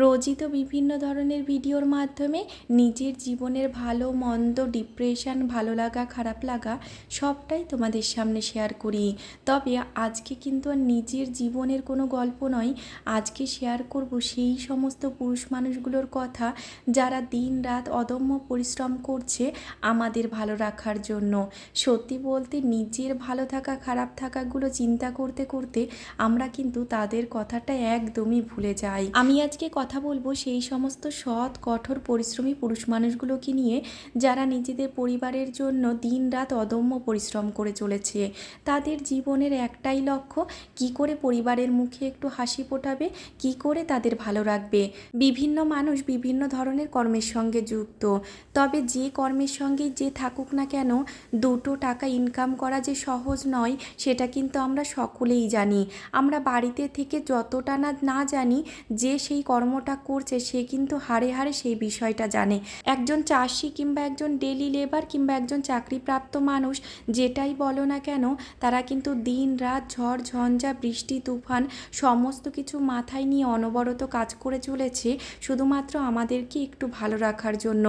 রোজই তো বিভিন্ন ধরনের ভিডিওর মাধ্যমে নিজের জীবনের ভালো, মন্দ ডিপ্রেশন ভালো লাগা, খারাপ লাগা সবটাই তোমাদের সামনে শেয়ার করি। তবে আজকে কিন্তু আর নিজের জীবনের কোনো গল্প নয়, আজকে শেয়ার করব সেই সমস্ত পুরুষ মানুষগুলোর কথা যারা দিন রাত অদম্য পরিশ্রম করছে আমাদের ভালো রাখার জন্য। সত্যি বলতে নিজের ভালো থাকা, খারাপ থাকাগুলো চিন্তা করতে করতে আমরা কিন্তু তাদের কথাটা একদমই ভুলে যাই। আমি আজকে কথা বলব, সেই সমস্ত সৎ, কঠোর, পরিশ্রমী পুরুষ মানুষগুলোকে নিয়ে যারা নিজেদের পরিবারের জন্য দিন রাত অদম্য পরিশ্রম করে চলেছে। তাদের জীবনের একটাই লক্ষ্য, কি করে পরিবারের মুখে একটু হাসি ফোটাবে, কি করে তাদের ভালো রাখবে। বিভিন্ন মানুষ বিভিন্ন ধরনের কর্মের সঙ্গে যুক্ত। তবে যে কর্মের সঙ্গে যে থাকুক না কেন, দুটো টাকা ইনকাম করা যে সহজ নয়, সেটা কিন্তু আমরা সকলেই জানি। আমরা বাড়িতে থেকে যতটা না না জানি, যে সেই কর্মটা করছে, সে কিন্তু হাড়ে হাড়ে সেই বিষয়টা জানে। একজন চাষি কিংবা একজন ডেলি লেবার কিংবা একজন চাকরিপ্রাপ্ত মানুষ যেটাই বলো না কেন, তারা কিন্তু দিন রাত ঝড়, ঝঞ্ঝা, বৃষ্টি, তুফান সমস্ত কিছু মাথায় নিয়ে অনবরত কাজ করে চলেছে, শুধুমাত্র আমাদেরকে একটু ভালো রাখার জন্য।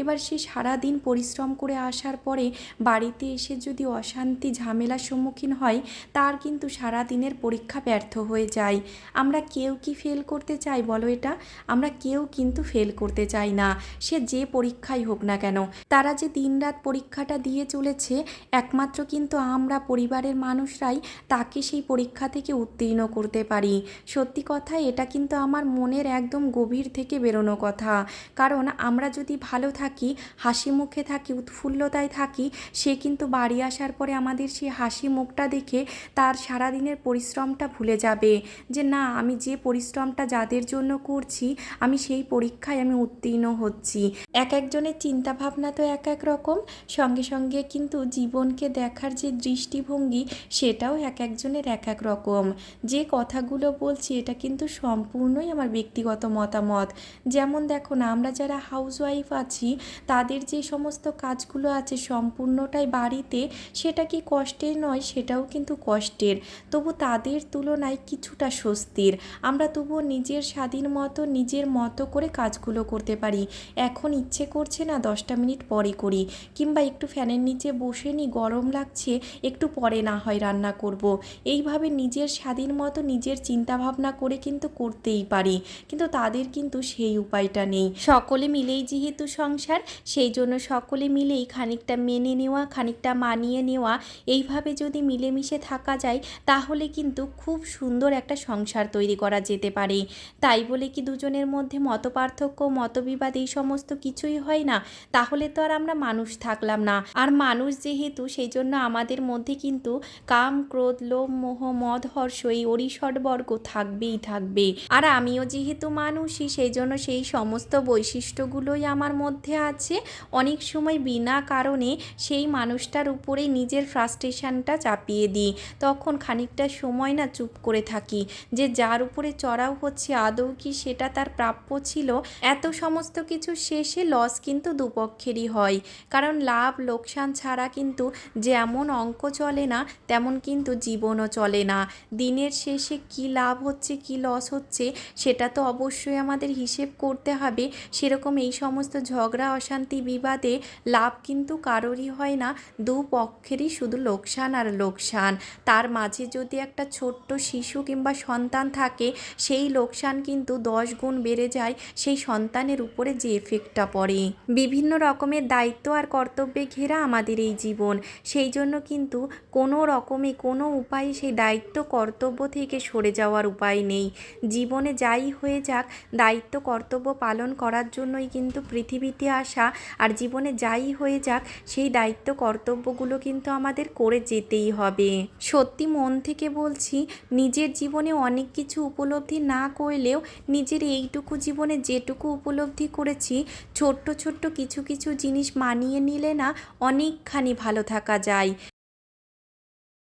এবার সে সারাদিন পরিশ্রম করে আসার পরে বাড়িতে এসে যদি অশান্তি, ঝামেলার সম্মুখীন হয়, তার কিন্তু সারা দিনের পরীক্ষা ব্যর্থ হয়ে যায়। আমরা কেউ কি ফেল করতে চাই বলো এটা? আমরা কেউ কিন্তু ফেল করতে চাই না। সে যে পরীক্ষাই হোক না কেন, তারা যে দিনরাত পরীক্ষাটা দিয়ে চলেছে, একমাত্র কিন্তু আমরা পরিবারের মানুষরাই তাকে সেই পরীক্ষা থেকে উত্তীর্ণ করতে পারি। সত্যি কথা, এটা কিন্তু আমার মনের একদম গভীর থেকে বেরোনো কথা। কারণ আমরা যদি ভালো থাকি, হাসি মুখে থাকি, উৎফুল্লতায় থাকি, সে কিন্তু বাড়ি আসার পরে আমাদের সেই হাসি মুখটা দেখে তার সারাদিনের পরিশ্রমটা ভুলে যাবে। যে না, আমি যে পরিশ্রমটা যাদের জন্য করছি, আমি সেই পরীক্ষায় আমি উত্তীর্ণ হচ্ছি। এক একজনের চিন্তাভাবনা তো এক এক রকম, সঙ্গে সঙ্গে কিন্তু জীবনকে দেখার যে দৃষ্টিভঙ্গি, সেটাও এক একজনের এক এক রকম। যে কথাগুলো বলছি, এটা কিন্তু সম্পূর্ণই আমার ব্যক্তিগত মতামত। যেমন দেখো না, আমরা যারা হাউসওয়াইফ আছি, তাদের যে সমস্ত কাজগুলো আছে সম্পূর্ণটাই বাড়িতে, সেটা কি কষ্টের নয়, সেটাও কিন্তু কষ্টের। তবু তাদের তুলনায় কিছুটা স্বস্তির। আমরা তবুও নিজের স্বাধীন মতো, নিজের মতো করে কাজগুলো করতে পারি। এখন ইচ্ছে করছে না দশটা মিনিট পরে করি। কিংবা একটু ফ্যানের নিচে বসে নি, গরম লাগছে, একটু পরে না হয় রান্না করব। এইভাবে নিজের স্বাধীন মতো নিজের চিন্তাভাবনা করে কিন্তু করতেই পারি। কিন্তু তাদের কিন্তু সেই উপায়টা নেই। সকলে মিলেই যেহেতু সংসার, সেই জন্য সকলে মিলেই খানিকটা মেনে নেওয়া, খানিকটা মানিয়ে নেওয়া, এইভাবে যদি মিলেমিশে থাকা যায়, তাহলে কিন্তু খুব সুন্দর একটা সংসার তৈরি করা যেতে পারে। তাই বলে কি দুজনের মধ্যে মতপার্থক্য, মতবিবাদ এই সমস্ত কিছুই হয় না? তাহলে তো আর আমরা মানুষ থাকলাম না। আর মানুষ যেহেতু সেই জন্য আমাদের মধ্যে কিন্তু কাম, ক্রোধ, লোভ, মোহ, মদ, হর্ষ এই অরিষড বর্গ থাকবেই থাকবে। আর আমিও যেহেতু মানুষই সেই জন্য সেই সমস্ত বৈশিষ্ট্যগুলোই আমার মধ্যে আছে। অনেক সময় বিনা কারণে সেই মানুষটার উপরেই নিজের ফ্রাস্ট্রেশনটা চাপিয়ে দিই। তখন খানিকটা সময় না চুপ করে থাকি। যে যার উপরে চড়াও হচ্ছে, আদৌ কি সেটা তার প্রাপ্য ছিল, এত সমস্ত কিছু শেষে লস কিন্তু দুপক্ষেরই হয়। কারণ লাভ লোকসান ছাড়া কিন্তু যেমন অঙ্ক চলে না, তেমন কিন্তু জীবনও চলে না। দিনের শেষে কি লাভ হচ্ছে, কি লস হচ্ছে, সেটা তো অবশ্যই আমাদের হিসেব করতে হবে। সেরকম এই সমস্ত ঝগড়া, অশান্তি, বিবাদে লাভ কিন্তু কারোরই হয় না দু পক্ষেরই শুধু লোকসান আর লোকসান। তার মাঝে যদি একটা ছোট্ট শিশু কিংবা সন্তান থাকে, সেই লোকসান কিন্তু দশ গুণ বেড়ে যায়, সেই সন্তানের উপরে যে এফেক্টটা পড়ে। বিভিন্ন রকমের দায়িত্ব আর কর্তব্যে ঘেরা আমাদের এই জীবন। সেই জন্য কিন্তু কোনো রকমে কোনো উপায়ে সেই দায়িত্ব, কর্তব্য থেকে সরে যাওয়ার উপায় নেই। জীবনে যাই হয়ে যাক, দায়িত্ব, কর্তব্য পালন করার জন্যই কিন্তু পৃথিবীতে আসা আর জীবনে যাই হয়ে যাক, সেই দায়িত্ব, কর্তব্যগুলো কিন্তু আমাদের করে যেতেই হবে। সত্যি মন থেকে বলছি, নিজের জীবনে অনেক কিছু উপলব্ধি না করলেও নিজের এইটুকু জীবনে যেটুকু উপলব্ধি করেছি, ছোট্ট ছোট্ট কিছু কিছু জিনিস মানিয়ে নিলে না অনেকখানি ভালো থাকা যায়।